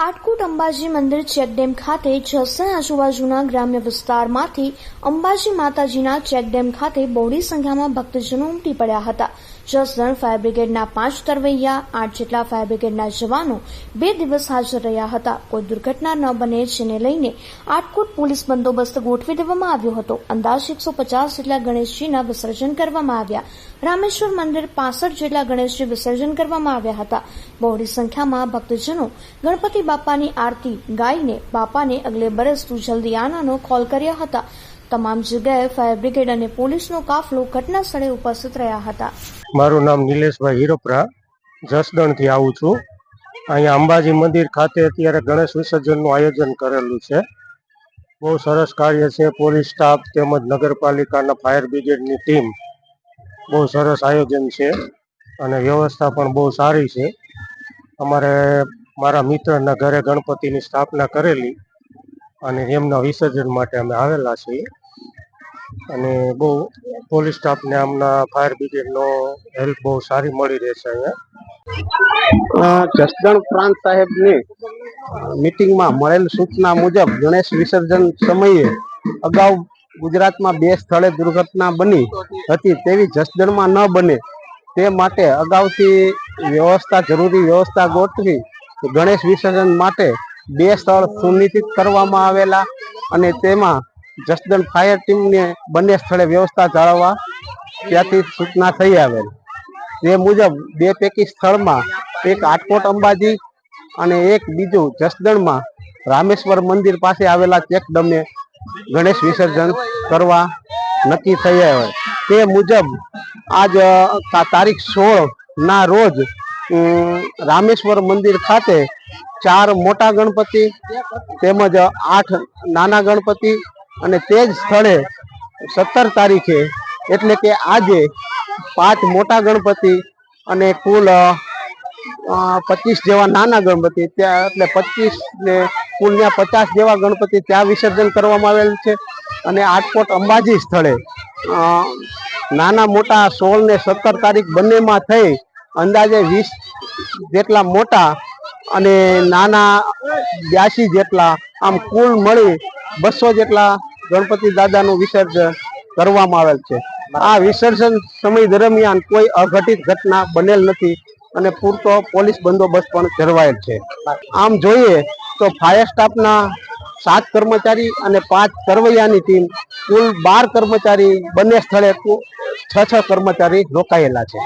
આટકોટ અંબાજી મંદિર ચેકડેમ ખાતે જસણ આજુબાજુના ગ્રામ્ય વિસ્તારમાંથી અંબાજી માતાજીના ચેકડેમ ખાતે બહોળી સંખ્યામાં ભક્તજનો ઉમટી પડ્યા હતા. જસદણ ફાયર બ્રિગેડના પાંચ તરવૈયા, આઠ જેટલા ફાયર બ્રિગેડના જવાનો બે દિવસ હાજર રહ્યા હતા. કોઈ દુર્ઘટના ન બને જેને લઈને આટકોટ પોલીસ બંદોબસ્ત ગોઠવી દેવામાં આવ્યો હતો. અંદાજ એકસો પચાસ જેટલા ગણેશજીના વિસર્જન કરવામાં આવ્યા. રામેશ્વર મંદિર પાસઠ જેટલા ગણેશજી વિસર્જન કરવામાં આવ્યા હતા. બહોળી સંખ્યામાં ભક્તજનો ગણપતિ બાપાની આરતી ગાઈને બાપાને અગલે બરસ તું જલ્દી આનાનો કોલ કર્યા હતા. તમામ જગ્યાએ ફાયર બ્રિગેડ અને પોલીસનો કાફલો ઘટના સ્થળે ઉપસ્થિત રહ્યા હતા. મારું નામ નિલેશભાઈ હિરોપરા, જસદણથી આવું છું. અહીંયા અંબાજી મંદિર ખાતે અત્યારે ગણેશ વિસર્જનનું આયોજન કરેલું છે. બહુ સરસ કાર્ય છે. પોલીસ સ્ટાફ તેમજ નગરપાલિકાના ફાયર બ્રિગેડની ટીમ બહુ સરસ આયોજન છે અને વ્યવસ્થા પણ બહુ સારી છે. અમારે મારા મિત્રના ઘરે ગણપતિની સ્થાપના કરેલી અને એમના વિસર્જન માટે અમે આવેલા છીએ. અને બહુ પોલીસ સ્ટાફને આમના ફાયર બ્રિગેડનો હેલ્પ બહુ સારી મળી રહે છે અહીંયા. જસદણ પ્રાંત સાહેબની મિટિંગમાં મળેલ સૂચના મુજબ ગણેશ વિસર્જન સમયે અગાઉ ગુજરાતમાં બે સ્થળે દુર્ઘટના બની હતી તેવી જસદણમાં ન બને તે માટે અગાઉથી વ્યવસ્થા, જરૂરી વ્યવસ્થા ગોઠવી ગણેશ વિસર્જન માટે બે સ્થળ સુનિશ્ચિત કરવામાં આવેલા અને તેમાં જસદણ ફાયર ટીમને બંને સ્થળે વ્યવસ્થા જાળવવા ત્યાંથી સૂચના થઈ આવેલ. તે મુજબ બે પૈકી સ્થળમાં એક આટકોટ અંબાજી અને એક બીજું જસદણમાં રામેશ્વર મંદિર પાસે આવેલા ચેકડમને ગણેશ વિસર્જન કરવા નક્કી થયા હોય તે મુજબ આજ તારીખ સોળ ના રોજ રામેશ્વર મંદિર ખાતે ચાર મોટા ગણપતિ તેમજ આઠ નાના ગણપતિ અને તે જ સ્થળે સત્તર તારીખે એટલે કે આજે પાંચ મોટા ગણપતિ અને કુલ પચીસ જેવા નાના ગણપતિ, ત્યાં એટલે પચીસ ને કુલ પચાસ જેવા ગણપતિ ત્યાં વિસર્જન કરવામાં આવેલ છે. અને આટકોટ અંબાજી સ્થળે નાના મોટા સોળ ને સત્તર તારીખ બંનેમાં થઈ અંદાજે વીસ જેટલા મોટા અને નાના બ્યાસી જેટલા આમ કુલ મળી બસો જેટલા ગણપતિ દાદાનું વિસર્જન કરવામાં આવેલ છે. આ વિસર્જન સમય દરમિયાન કોઈ અઘટિત ઘટના બનેલ નથી અને પૂરતો પોલીસ બંદોબસ્ત પણ જળવાયેલ છે. આમ જોઈએ તો ફાયર સ્ટાફના સાત કર્મચારી અને પાંચ તરવૈયાની ટીમ કુલ બાર કર્મચારી બંને સ્થળે છ છ કર્મચારી રોકાયેલા છે.